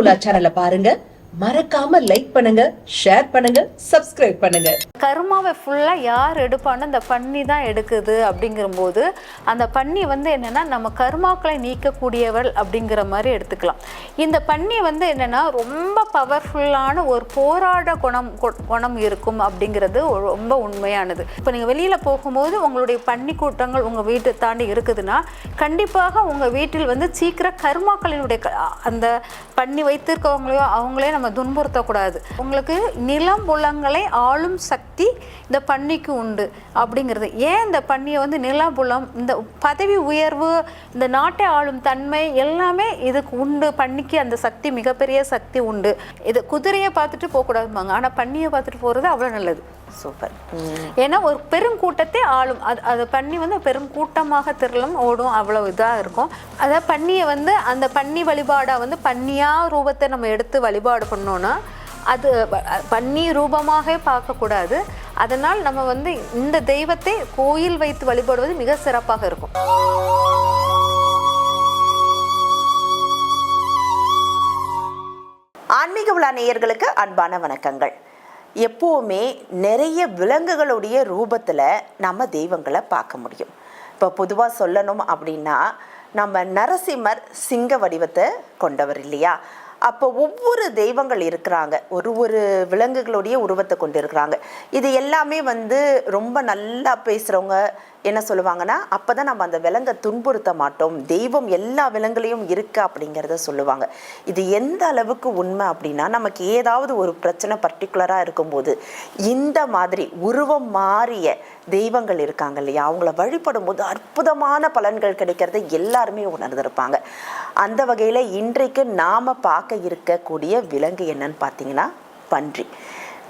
உலாச்சாரல சேனலை பாருங்க. மறக்காம லைக் பண்ணுங்க ஷேர் பண்ணுங்க சப்ஸ்கிரைப் பண்ணுங்க. கருமாவை ஃபுல்லாக யார் எடுப்பான்னு அந்த பன்னி தான் எடுக்குது அப்படிங்கிறபோது அந்த பன்னி வந்து என்னென்னா நம்ம கருமாக்களை நீக்கக்கூடியவள் அப்படிங்கிற மாதிரி எடுத்துக்கலாம். இந்த பன்னி வந்து என்னென்னா ரொம்ப பவர்ஃபுல்லான ஒரு போராட குணம் குணம் இருக்கும் அப்படிங்கிறது ரொம்ப உண்மையானது. இப்போ நீங்கள் வெளியில் போகும்போது உங்களுடைய பன்னி கூட்டங்கள் உங்கள் வீட்டை தாண்டி இருக்குதுன்னா கண்டிப்பாக உங்கள் வீட்டில் வந்து சீக்கிரம் கருமாக்களினுடைய அந்த பண்ணி வைத்திருக்கவங்களையோ அவங்களே நம்ம துன்புறுத்தக்கூடாது. உங்களுக்கு நிலம் புலங்களை ஆளும் சக்தி இந்த பன்னிக்கு உண்டு அப்படிங்கிறது. ஏன் இந்த பன்னியை வந்து நிலபுலம் இந்த பதவி உயர்வு இந்த நாட்டை ஆளும் தன்மை எல்லாமே இதுக்கு உண்டு. பன்னிக்கு அந்த சக்தி மிகப்பெரிய சக்தி உண்டு. இது குதிரையை பார்த்துட்டு போகக்கூடாதுமாங்க ஆனால் பன்னியை பார்த்துட்டு போகிறது அவ்வளோ நல்லது. சூப்பர். ஏன்னா ஒரு பெருங்கூட்டத்தை ஆளும். அது அது பன்னி வந்து பெரும் கூட்டமாக திரளும் ஓடும் அவ்வளோ இதாக இருக்கும். அதாவது பன்னியை வந்து அந்த பன்னி வழிபாடாக வந்து பன்னியா ரூபத்தை நம்ம எடுத்து வழிபாடு பண்ணோன்னா அது பன்னி ரூபமாக பார்க்கக்கூடாது. அதனால் நம்ம வந்து இந்த தெய்வத்தை கோயில் வைத்து வழிபடுவது மிக சிறப்பாக இருக்கும். ஆன்மீக விழா நேயர்களுக்கு அன்பான வணக்கங்கள். எப்போவுமே நிறைய விலங்குகளுடைய ரூபத்தில் நம்ம தெய்வங்களை பார்க்க முடியும். இப்போ பொதுவாக சொல்லணும் அப்படின்னா நம்ம நரசிம்மர் சிங்க வடிவத்தை கொண்டவர் இல்லையா? அப்போ ஒவ்வொரு தெய்வங்கள் இருக்கிறாங்க. ஒரு ஒரு விலங்குகளுடைய உருவத்தை கொண்டு இருக்கிறாங்க இது எல்லாமே வந்து ரொம்ப நல்லா பேசுகிறவங்க என்ன சொல்லுவாங்கன்னா அப்போ தான் நம்ம அந்த விலங்கை துன்புறுத்த மாட்டோம். தெய்வம் எல்லா விலங்குலையும் இருக்கு அப்படிங்கிறத சொல்லுவாங்க. இது எந்த அளவுக்கு உண்மை அப்படின்னா நமக்கு ஏதாவது ஒரு பிரச்சனை பர்டிகுலராக இருக்கும்போது இந்த மாதிரி உருவம் மாறிய தெய்வங்கள் இருக்காங்க இல்லையா? அவங்கள வழிபடும் போது அற்புதமான பலன்கள் கிடைக்கிறத எல்லாருமே உணர்ந்திருப்பாங்க. அந்த வகையில் இன்றைக்கு நாம் பார்க்க இருக்கக்கூடிய விலங்கு என்னன்னு பார்த்தீங்கன்னா பன்றி.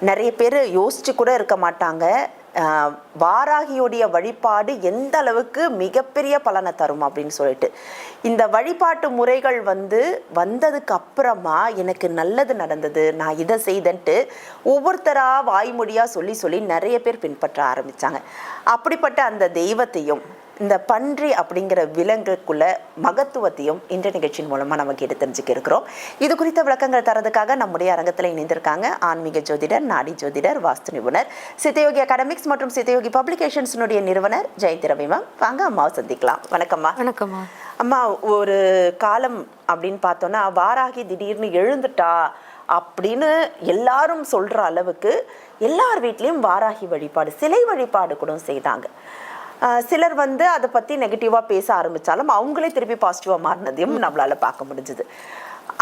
நிறைய பேர் யோசிச்சு கூட இருக்க மாட்டாங்க. வாராகியுடைய வழிபாடு எந்த அளவுக்கு மிகப்பெரிய பலனை தரும் அப்படின்னு சொல்லிட்டு. இந்த வழிபாட்டு முறைகள் வந்து வந்ததுக்கு அப்புறமா எனக்கு நல்லது நடந்தது நான் இதை செய்தேன்ட்டு ஒவ்வொருத்தரா வாய்மொழியா சொல்லி சொல்லி நிறைய பேர் பின்பற்ற ஆரம்பிச்சாங்க. அப்படிப்பட்ட அந்த தெய்வத்தையும் இந்த பன்றி அப்படிங்கிற விலங்குக்குள்ள மகத்துவத்தையும் இந்த நிகழ்ச்சியின் மூலமா நமக்கு எடுத்து தெரிஞ்சுக்க இருக்கிறோம். இது குறித்த விளக்கங்கள் தரதுக்காக நம்முடைய அரங்கத்தில் இணைந்திருக்காங்க ஆன்மீக ஜோதிடர் நாடி ஜோதிடர் வாஸ்து நிபுணர் சித்தயோகி அகாடமிக்ஸ் மற்றும் சித்தயோகி பப்ளிகேஷன்ஸினுடைய நிறுவனர் ஜெயந்தி ரவி மேம் வாங்க அம்மாவை சந்திக்கலாம். வணக்கம்மா வணக்கம்மா அம்மா. ஒரு காலம் அப்படின்னு பார்த்தோன்னா வாராகி திடீர்னு எழுந்துட்டா அப்படின்னு எல்லாரும் சொல்ற அளவுக்கு எல்லார் வீட்லேயும் வாராகி வழிபாடு சிலை வழிபாடு கூட செய்தாங்க. சிலர் வந்து அதை பற்றி நெகட்டிவாக பேச ஆரம்பித்தாலும் அவங்களே திருப்பி பாசிட்டிவாக மாறினதையும் நம்மளால் பார்க்க முடிஞ்சுது.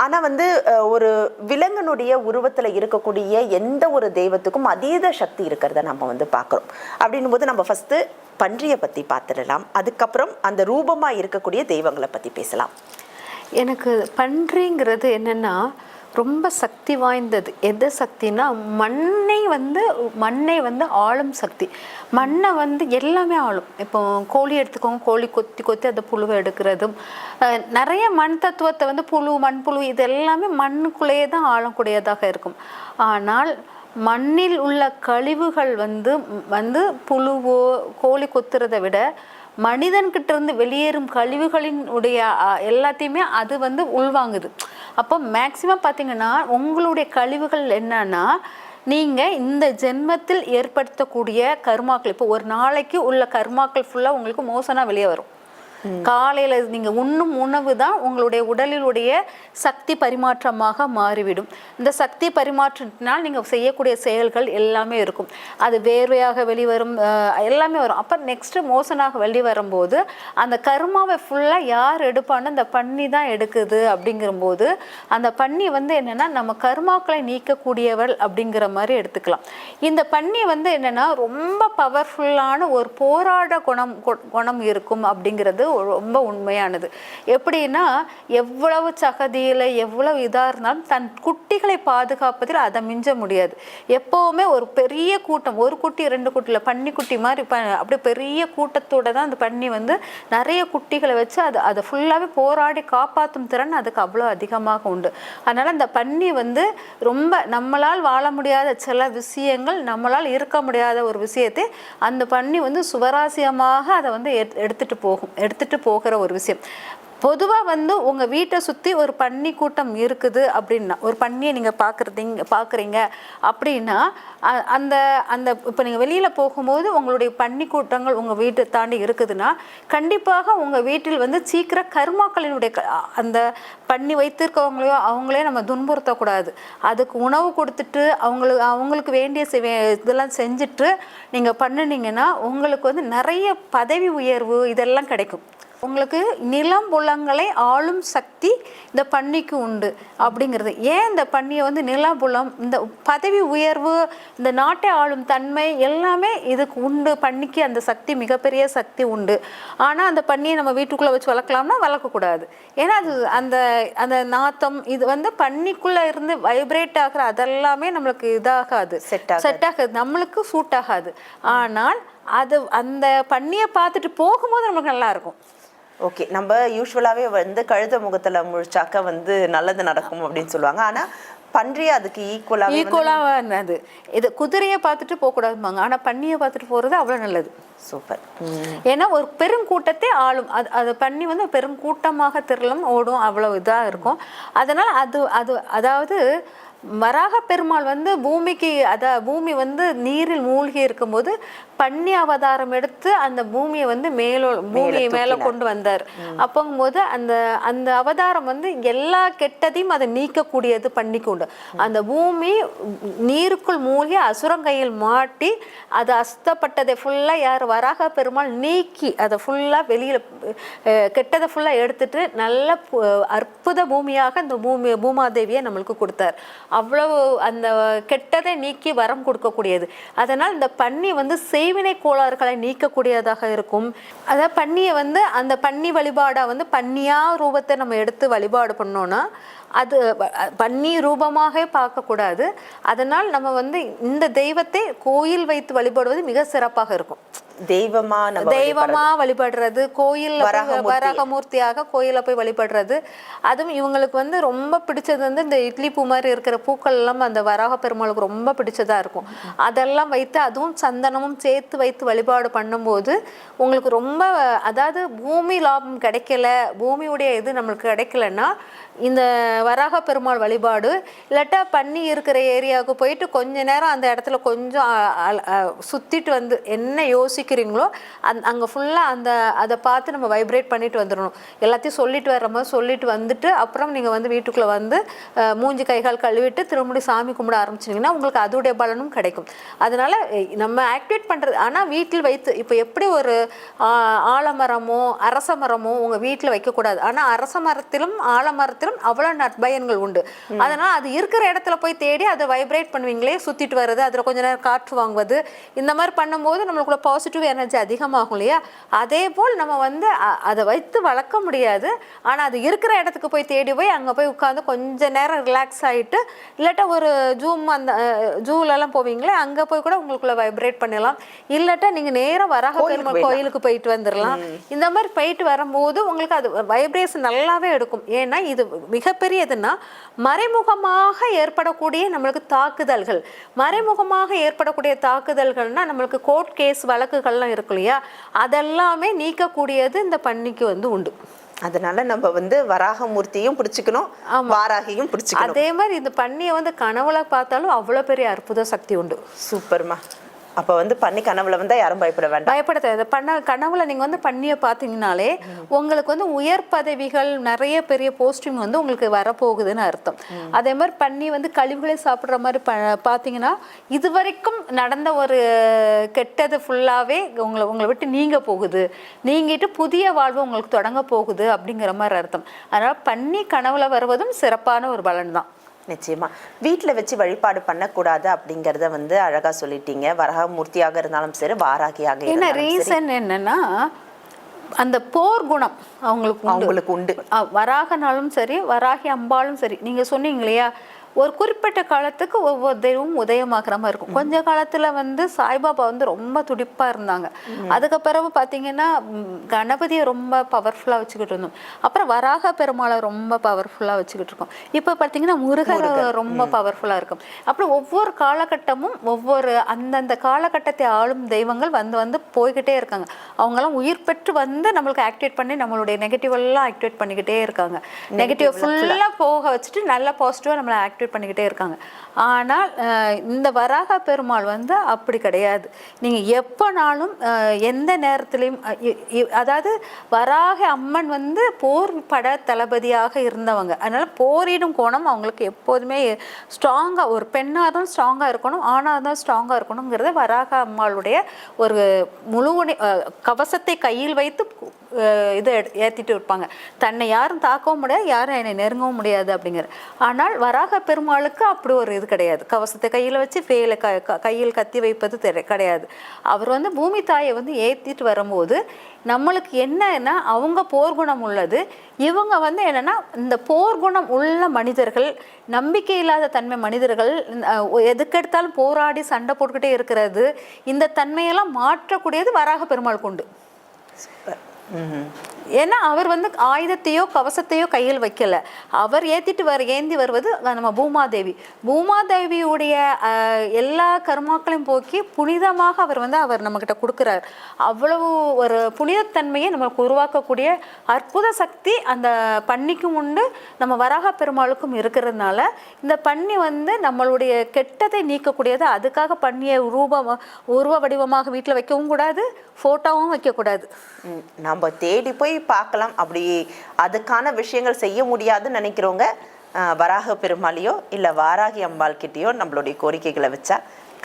ஆனால் வந்து ஒரு விலங்கினுடைய உருவத்தில் இருக்கக்கூடிய எந்த ஒரு தெய்வத்துக்கும் அதீத சக்தி இருக்கிறத நம்ம வந்து பார்க்குறோம். அப்படின்னும் போது நம்ம ஃபஸ்ட்டு பன்றியை பற்றி பார்த்துடலாம். அதுக்கப்புறம் அந்த ரூபமாக இருக்கக்கூடிய தெய்வங்களை பற்றி பேசலாம். எனக்கு பன்றிங்கிறது என்னென்னா ரொம்ப சக்தி வாய்ந்தது. எது சக்தினா மண்ணை வந்து மண்ணை வந்து ஆளும் சக்தி. மண்ணை வந்து எல்லாமே ஆளும். இப்போ கோழி எடுத்துக்கோங்க கோழி கொத்தி கொத்தி அந்த புழுவை எடுக்கிறதும். நிறைய மண் தத்துவத்தை வந்து புழு மண்புழு இது எல்லாமே மண்ணுக்குள்ளேயே தான் ஆளக்கூடியதாக இருக்கும். ஆனால் மண்ணில் உள்ள கழிவுகள் வந்து வந்து புழுவோ கோழி கொத்துறதை விட மனிதன்கிட்ட இருந்து வெளியேறும் கழிவுகளின் உடைய எல்லாத்தையுமே அது வந்து உள்வாங்குது. அப்போ மேக்சிமம் பார்த்தீங்கன்னா உங்களுடைய கழிவுகள் என்னன்னா நீங்கள் இந்த ஜென்மத்தில் ஏற்படுத்தக்கூடிய கர்மாக்கள் இப்போ ஒரு நாளைக்கு உள்ள கர்மாக்கள் ஃபுல்லாக உங்களுக்கு மோசனாக வெளியே வரும். காலையில் நீங்கள் உண்ணும் உணவு தான் உங்களுடைய உடலிலுடைய சக்தி பரிமாற்றமாக மாறிவிடும். இந்த சக்தி பரிமாற்றத்தினால் நீங்கள் செய்யக்கூடிய செயல்கள் எல்லாமே இருக்கும். அது வேர்வையாக வெளிவரும் எல்லாமே வரும். அப்போ நெக்ஸ்ட்டு மோசனாக வெளிவரும்போது அந்த கருமாவை ஃபுல்லாக யார் எடுப்பான்னு அந்த பன்னி தான் எடுக்குது அப்படிங்கிறபோது அந்த பன்னி வந்து என்னென்னா நம்ம கருமாக்களை நீக்கக்கூடியவள் அப்படிங்கிற மாதிரி எடுத்துக்கலாம். இந்த பன்னி வந்து என்னென்னா ரொம்ப பவர்ஃபுல்லான ஒரு போராட குணம் குணம் இருக்கும் அப்படிங்கிறது ரொம்ப உண்மையானது. எப்படின்னா எவ்வளவு சகதியில் எவ்வளவு இதாக இருந்தாலும் தன் குட்டிகளை பாதுகாப்பதில் அதை மிஞ்ச முடியாது. எப்போவுமே ஒரு பெரிய கூட்டம் ஒரு குட்டி ரெண்டு குட்டியில் பன்னி குட்டி மாதிரி ப அப்படியே பெரிய கூட்டத்தோட தான் அந்த பன்னி வந்து நிறைய குட்டிகளை வச்சு அது அதை ஃபுல்லாகவே போராடி காப்பாற்றும் திறன் அதுக்கு அவ்வளோ அதிகமாக உண்டு. அதனால் அந்த பன்னி வந்து ரொம்ப நம்மளால் வாழ முடியாத சில விஷயங்கள் நம்மளால் இருக்க முடியாத ஒரு விஷயத்தை அந்த பன்னி வந்து சுவராசியமாக அதை வந்து எடுத்துகிட்டு போகும் போகும் எடுத்துட்டு போகிற ஒரு விஷயம். பொதுவாக வந்து உங்கள் வீட்டை சுற்றி ஒரு பன்னி கூட்டம் இருக்குது அப்படின்னா ஒரு பன்னியை நீங்கள் பார்க்குறதீங்க பார்க்குறீங்க அப்படின்னா அந்த அந்த இப்போ நீங்கள் வெளியில் போகும்போது உங்களுடைய பன்னி கூட்டங்கள் உங்கள் வீட்டை தாண்டி இருக்குதுன்னா கண்டிப்பாக உங்கள் வீட்டில் வந்து சீக்கிரம் கர்மாக்களினுடைய அந்த பண்ணி வைத்திருக்கவங்களையோ அவங்களே நம்ம துன்புறுத்தக்கூடாது. அதுக்கு உணவு கொடுத்துட்டு அவங்களுக்கு அவங்களுக்கு வேண்டிய இதெல்லாம் செஞ்சுட்டு நீங்கள் பண்ணினீங்கன்னா உங்களுக்கு வந்து நிறைய பதவி உயர்வு இதெல்லாம் கிடைக்கும். உங்களுக்கு நிலம் புலங்களை ஆளும் சக்தி இந்த பன்னிக்கு உண்டு அப்படிங்கிறது. ஏன் இந்த பன்னியை வந்து நிலபுலம் இந்த பதவி உயர்வு இந்த நாட்டை ஆளும் தன்மை எல்லாமே இதுக்கு உண்டு. பன்னிக்கு அந்த சக்தி மிகப்பெரிய சக்தி உண்டு. ஆனால் அந்த பன்னியை நம்ம வீட்டுக்குள்ளே வச்சு வளர்க்கலாம்னா வளர்க்கக்கூடாது ஏன்னா அது அந்த அந்த நாத்தம் இது வந்து பன்னிக்குள்ளே இருந்து வைப்ரேட் ஆகிற அதெல்லாமே நம்மளுக்கு இதாகாது. ஆகாது. செட் ஆகாது. நம்மளுக்கு சூட் ஆகாது. ஆனால் அது அந்த பன்னியை பார்த்துட்டு போகும்போது நமக்கு நல்லா இருக்கும். ஓகே நம்ம யூஸ்வலாகவே வந்து கழுத முகத்துல முழிச்சாக்க வந்து நல்லது நடக்கும் அப்படின்னு சொல்லுவாங்க. ஆனா பன்றி அதுக்கு ஈக்குவலாகவே ஈக்குவலாக அது இது குதிரையை பார்த்துட்டு போகக்கூடாதுமாங்க ஆனால் பன்னியை பார்த்துட்டு போகிறது அவ்வளோ நல்லது. சூப்பர் ஏன்னா ஒரு பெருங்கூட்டத்தை ஆளும். அது அது பண்ணி வந்து பெருங்கூட்டமாக திரளும் ஓடும் அவ்வளோ இதாக இருக்கும். அதனால் அது அது அதாவது வராக பெருமாள் வந்து பூமிக்கு அத பூமி வந்து நீரில் மூழ்கி இருக்கும்போது பன்னி அவதாரம் எடுத்து அந்த பூமியை வந்து மேலோ பூமியை மேலே கொண்டு வந்தார். அப்போங்கும்போது அந்த அந்த அவதாரம் வந்து எல்லா கெட்டதையும் அதை நீக்கக்கூடியது பன்னிக்கு உண்டு அந்த பூமி நீருக்குள் மூழ்கி அசுரங்கையில் மாட்டி அது அஸ்தப்பட்டதை ஃபுல்லாக யார் வராக பெருமாள் நீக்கி அதை ஃபுல்லாக வெளியில் கெட்டதை ஃபுல்லாக எடுத்துட்டு நல்ல அற்புத பூமியாக அந்த பூமி பூமாதேவியை நம்மளுக்கு கொடுத்தார். அவ்வளவு அந்த கெட்டதை நீக்கி வரம் கொடுக்கக்கூடியது. அதனால் இந்த பன்னி வந்து செய்வினை கோளாறுகளை நீக்கக்கூடியதாக இருக்கும். அதாவது பன்னியை வந்து அந்த பன்னி வழிபாடாக வந்து பன்னியா ரூபத்தை நம்ம எடுத்து வழிபாடு பண்ணோன்னா அது பன்னி ரூபமாக பார்க்கக்கூடாது. அதனால் நம்ம வந்து இந்த தெய்வத்தை கோயில் வைத்து வழிபடுவது மிக சிறப்பாக இருக்கும். தெய்வமா தெய்வமா வழிபடுறது? வராகமூர்த்தி. வராகமூர்த்தியாக கோயில போய் வழிபடுறது. அதுவும் இவங்களுக்கு வந்து ரொம்ப பிடிச்சது வந்து இந்த இட்லி பூ மாதிரி இருக்கிற பூக்கள் எல்லாம் அந்த வராக பெருமாளுக்கு ரொம்ப பிடிச்சதா இருக்கும். அதெல்லாம் வைத்து அதுவும் சந்தனமும் சேர்த்து வைத்து வழிபாடு பண்ணும்போது உங்களுக்கு ரொம்ப அதாவது பூமி லாபம் கிடைக்கல பூமியுடைய இது நம்மளுக்கு கிடைக்கலன்னா இந்த வராக பெருமாள் வழிபாடு இல்லாட்டா பண்ணி இருக்கிற ஏரியாவுக்கு போயிட்டு கொஞ்ச நேரம் அந்த இடத்துல கொஞ்சம் சுத்திட்டு வந்து என்ன யோசிக்கிறீங்களோ அந் அங்கே ஃபுல்லாக அந்த அதை பார்த்து நம்ம வைப்ரேட் பண்ணிட்டு வந்துடணும் எல்லாத்தையும் சொல்லிட்டு வர்ற மாதிரி சொல்லிட்டு வந்துட்டு அப்புறம் நீங்கள் வந்து வீட்டுக்குள்ளே வந்து மூஞ்சி கைகால் கழுவிட்டு திரும்பி சாமி கும்பிட ஆரம்பிச்சிங்கன்னா உங்களுக்கு அதோடைய பலனும் கிடைக்கும். அதனால நம்ம ஆக்டிவேட் பண்ணுறது ஆனால் வீட்டில் வைத்து இப்போ எப்படி ஒரு ஆலமரமோ அரச மரமோ உங்கள் வீட்டில் வைக்கக்கூடாது. ஆனால் அரச மரத்திலும் ஆலமரத்திலும் அவ்வளோ நற்பயன்கள் உண்டு. அதனால் அது இருக்கிற இடத்துல போய் தேடி அதை வைப்ரேட் பண்ணுவீங்களே சுற்றிட்டு வர்றது அதில் கொஞ்ச நேரம் காற்று வாங்குவது இந்த மாதிரி பண்ணும்போது நம்மளுக்குள்ள பாசிட்டிவ் எனர்ஜி அதிகமாகும் இல்லையா? அதே போல் நம்ம வந்து அதை வைத்து வளர்க்க முடியாது. ஆனால் அது இருக்கிற இடத்துக்கு போய் தேடி போய் அங்கே போய் உட்காந்து கொஞ்ச நேரம் ரிலாக்ஸ் ஆகிட்டு இல்லாட்டா ஒரு ஜூம் அந்த ஜூலெல்லாம் போவீங்களே அங்கே போய் கூட உங்களுக்குள்ள வைப்ரேட் பண்ணலாம் இல்லாட்டா நீங்கள் நேராக வராக பெருமாள். கோயிலுக்கு போயிட்டு வந்துடலாம். இந்த மாதிரி போயிட்டு வரும்போது உங்களுக்கு அது வைப்ரேஷன் நல்லாவே எடுக்கும். ஏன்னா இது மிகப்பெரியதுன்னா மறைமுகமாக ஏற்படக்கூடிய நம்மளுக்கு தாக்குதல்கள். மறைமுகமாக ஏற்படக்கூடிய தாக்குதல்கள்னா நம்மளுக்கு கோர்ட் கேஸ் வழக்குகள்லாம் இருக்கு இல்லையா? அதெல்லாமே நீக்கக்கூடியது இந்த பன்னிக்கு வந்து உண்டு. அதனால நம்ம வந்து வராகமூர்த்தியும் பிடிச்சுக்கணும் வாராகியும் பிடிச்சுக்கணும். அதே மாதிரி இந்த பன்னியை வந்து கனவுல பார்த்தாலும் அவ்வளோ பெரிய அற்புத சக்தி உண்டு. சூப்பர்மா. அப்ப வந்து பண்ணி கனவுல வந்தா யாரும் பயப்பட வேண்டாம். பயப்பட தேவை பண்ண கனவுல நீங்க வந்து பண்ணியை பார்த்தீங்கனாலே உங்களுக்கு வந்து உயர் பதவிகள் நிறைய பெரிய போஸ்டிங் வந்து உங்களுக்கு வரப்போகுதுன்னு அர்த்தம். அதே மாதிரி பண்ணி வந்து கழிவுகளை சாப்பிடுற மாதிரி ப பார்த்தீங்கன்னா இது வரைக்கும் நடந்த ஒரு கெட்டது ஃபுல்லாவே உங்களை உங்களை விட்டு நீங்க போகுது. நீங்கிட்டு புதிய வாழ்வு உங்களுக்கு தொடங்க போகுது அப்படிங்கிற மாதிரி அர்த்தம். அதனால பண்ணி கனவுல வருவதும் சிறப்பான ஒரு பலன் தான். நிச்சயமா. வீட்ல வச்சு வழிபாடு பண்ணக்கூடாது அப்படிங்கறத வந்து அழகா சொல்லிட்டீங்க. வரகமூர்த்தியாக இருந்தாலும் சரி வாராகியாக என்ன ரீசன் என்னன்னா அந்த போர் குணம் அவங்களுக்கு அவங்களுக்கு உண்டு. வராகனாலும் சரி வராகி அம்பாலும் சரி நீங்க சொன்னீங்க இல்லையா? ஒரு குறிப்பிட்ட காலத்துக்கு ஒவ்வொரு தெய்வமும் உதயமாக்குற மாதிரி இருக்கும். கொஞ்ச காலத்துல வந்து சாய்பாபா வந்து ரொம்ப துடிப்பா இருந்தாங்க. அதுக்கு பிறகு பாத்தீங்கன்னா ம், கணபதியை ரொம்ப பவர்ஃபுல்லா வச்சுக்கிட்டு இருந்தோம். அப்புறம் வராக பெருமாளை ரொம்ப பவர்ஃபுல்லா வச்சுக்கிட்டு இருக்கோம். இப்போ பாத்தீங்கன்னா முருகர் ரொம்ப பவர்ஃபுல்லா இருக்கும். அப்புறம் ஒவ்வொரு காலகட்டமும் ஒவ்வொரு அந்தந்த காலகட்டத்தை ஆளும் தெய்வங்கள் வந்து வந்து போய்கிட்டே இருக்காங்க. அவங்கெல்லாம் உயிர் பெற்று வந்து நம்மளுக்கு ஆக்டிவேட் பண்ணி நம்மளுடைய நெகட்டிவ் எல்லாம் ஆக்டிவேட் பண்ணிக்கிட்டே இருக்காங்க. நெகட்டிவ் ஃபுல்லாக போக வச்சுட்டு நல்லா பாசிட்டிவாக நம்மளை ஆக்டிவேட் பண்ணிக்கிட்டே இருக்காங்க. ஆனால் இந்த வராக பெருமாள் வந்து அப்படி கிடையாது. நீங்கள் எப்போனாலும் எந்த நேரத்துலையும் இ- இ- அதாவது வராக அம்மன் வந்து போர் பட தளபதியாக இருந்தவங்க. அதனால் போரிடும் கோணம் அவங்களுக்கு எப்போதுமே ஸ்ட்ராங்காக ஒரு பெண்ணாக தான் ஸ்ட்ராங்காக இருக்கணும் ஆணாக தான் ஸ்ட்ராங்காக இருக்கணுங்கிறது வராக அம்மாளுடைய ஒரு முழுவனை கவசத்தை கையில் வைத்து இதை ஏற்றிட்டு இருப்பாங்க. தன்னை யாரும் தாக்கவும் முடியாது யாரும் என்னை நெருங்கவும் முடியாது அப்படிங்கிற. ஆனால் வராக பெருமாளுக்கு அப்படி ஒரு இது கிடையாது. கவசத்தை கையில் வச்சு வேலை க க- கையில் கத்தி வைப்பது தெரி- கிடையாது. அவர் வந்து பூமி தாயை வந்து ஏற்றிட்டு வரும்போது நம்மளுக்கு என்னன்னா அவங்க போர்க்குணம் உள்ளது. இவங்க வந்து என்னென்னா இந்த போர்க்குணம் உள்ள மனிதர்கள் நம்பிக்கை இல்லாத தன்மை மனிதர்கள் எதுக்கெடுத்தாலும் போராடி சண்டை போட்டுக்கிட்டே இருக்கிறது. இந்த தன்மையெல்லாம் மாற்றக்கூடியது வராக பெருமாளுக்கு உண்டு சூப்பர். ஏன்னா அவர் வந்து ஆயுதத்தையோ கவசத்தையோ கையில் வைக்கல. அவர் ஏத்திட்டு வர ஏந்தி வருவது நம்ம பூமாதேவி. பூமாதேவியுடைய எல்லா கர்மாக்களையும் போக்கி புனிதமாக அவர் வந்து அவர் நம்மக்கிட்ட கொடுக்குறார். அவ்வளவு ஒரு புனிதத்தன்மையை நம்மளுக்கு உருவாக்கக்கூடிய அற்புத சக்தி அந்த பன்னிக்கும் உண்டு. நம்ம வராக பெருமாளுக்கும் இருக்கிறதுனால இந்த பன்னி வந்து நம்மளுடைய கெட்டதை நீக்கக்கூடியது. அதுக்காக பன்னியை ரூபம் உருவ வடிவமாக வீட்டில் வைக்கவும் கூடாது ஃபோட்டோவும் வைக்கக்கூடாது. நம்ம நம்ம தேடி போய் பார்க்கலாம். அப்படி அதுக்கான விஷயங்கள் செய்ய முடியாதுன்னு நினைக்கிறவங்க வராக பெருமாளையோ இல்லை வாராகி அம்பாள் கிட்டேயோ நம்மளுடைய கோரிக்கைகளை வச்சா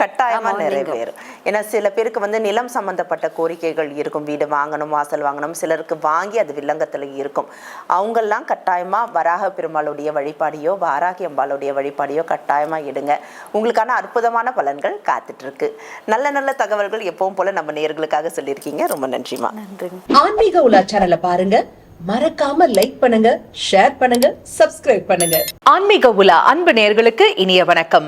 கட்டாயமா நிறைவேறும். ஏன்னா சில பேருக்கு வந்து நிலம் சம்பந்தப்பட்ட கோரிக்கைகள் இருக்கும். வீடு வாங்கணும் வாசல் வாங்கணும். சிலருக்கு வாங்கி அது வில்லங்கத்துல இருக்கும். அவங்கெல்லாம் கட்டாயமா வராக பெருமாளுடைய வழிபாடையோ வாராகி அம்பாளுடைய வழிபாடையோ கட்டாயமா எடுங்க உங்களுக்கான அற்புதமான பலன்கள் காத்துட்டு இருக்கு நல்ல நல்ல தகவல்கள் எப்பவும் போல நம்ம நேயர்களுக்காக சொல்லியிருக்கீங்க. ரொம்ப நன்றிமா நன்றிங்க. ஆன்மீக உலா சேனலை பாருங்க. மறக்காம லைக் பண்ணுங்க ஷேர் பண்ணுங்க சப்ஸ்கிரைப் பண்ணுங்க. ஆன்மீக உலா அன்பு நேயர்களுக்கு இனிய வணக்கம்.